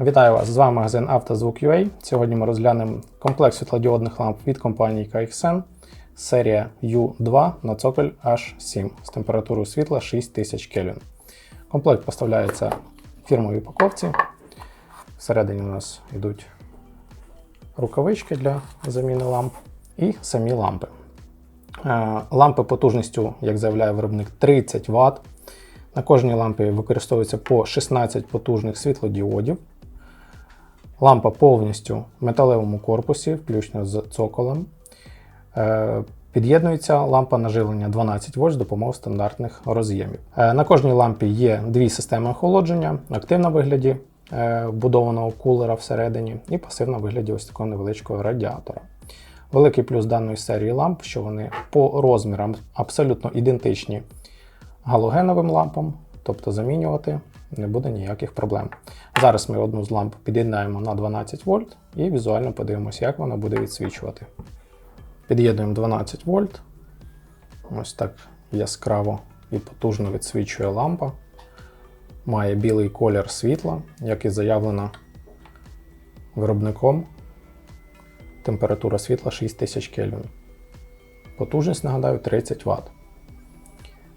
Вітаю вас! З вами магазин «Автозвук.UA». Сьогодні ми розглянемо комплект світлодіодних ламп від компанії KXN, серія U2 на цоколь H7 з температурою світла 6000 Кельвін. Комплект поставляється в фірмовій упаковці. Всередині у нас йдуть рукавички для заміни ламп і самі лампи. Е, Лампи потужністю, як заявляє виробник, 30 Вт. На кожній лампі використовується по 16 потужних світлодіодів. Лампа повністю в металевому корпусі, включно з цоколем. Е, Під'єднується лампа на живлення 12 вольт з допомогою стандартних роз'ємів. Е, На кожній лампі є дві системи охолодження: активна в вигляді е, вбудованого кулера всередині, і пасивна в вигляді ось такого невеличкого радіатора. Великий плюс даної серії ламп, що вони по розмірам абсолютно ідентичні галогеновим лампам, тобто замінювати не буде ніяких проблем. Зараз ми одну з ламп під'єднаємо на 12 вольт і візуально подивимося, як вона буде відсвічувати. Під'єднуємо 12 вольт. Ось так яскраво і потужно відсвічує лампа. Має білий колір світла, як і заявлено виробником. Температура світла 6000 Кельвін. Потужність, нагадаю, 30 Вт.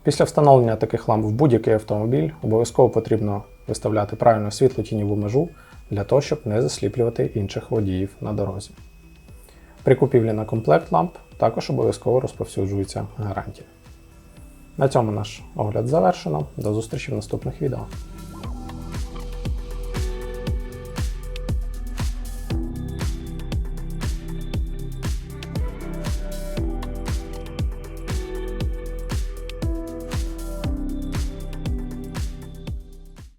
Після встановлення таких ламп в будь-який автомобіль обов'язково потрібно виставляти правильну світло-тіньову межу для того, щоб не засліплювати інших водіїв на дорозі. При купівлі на комплект ламп також обов'язково розповсюджується гарантія. На цьому наш огляд завершено. До зустрічі в наступних відео.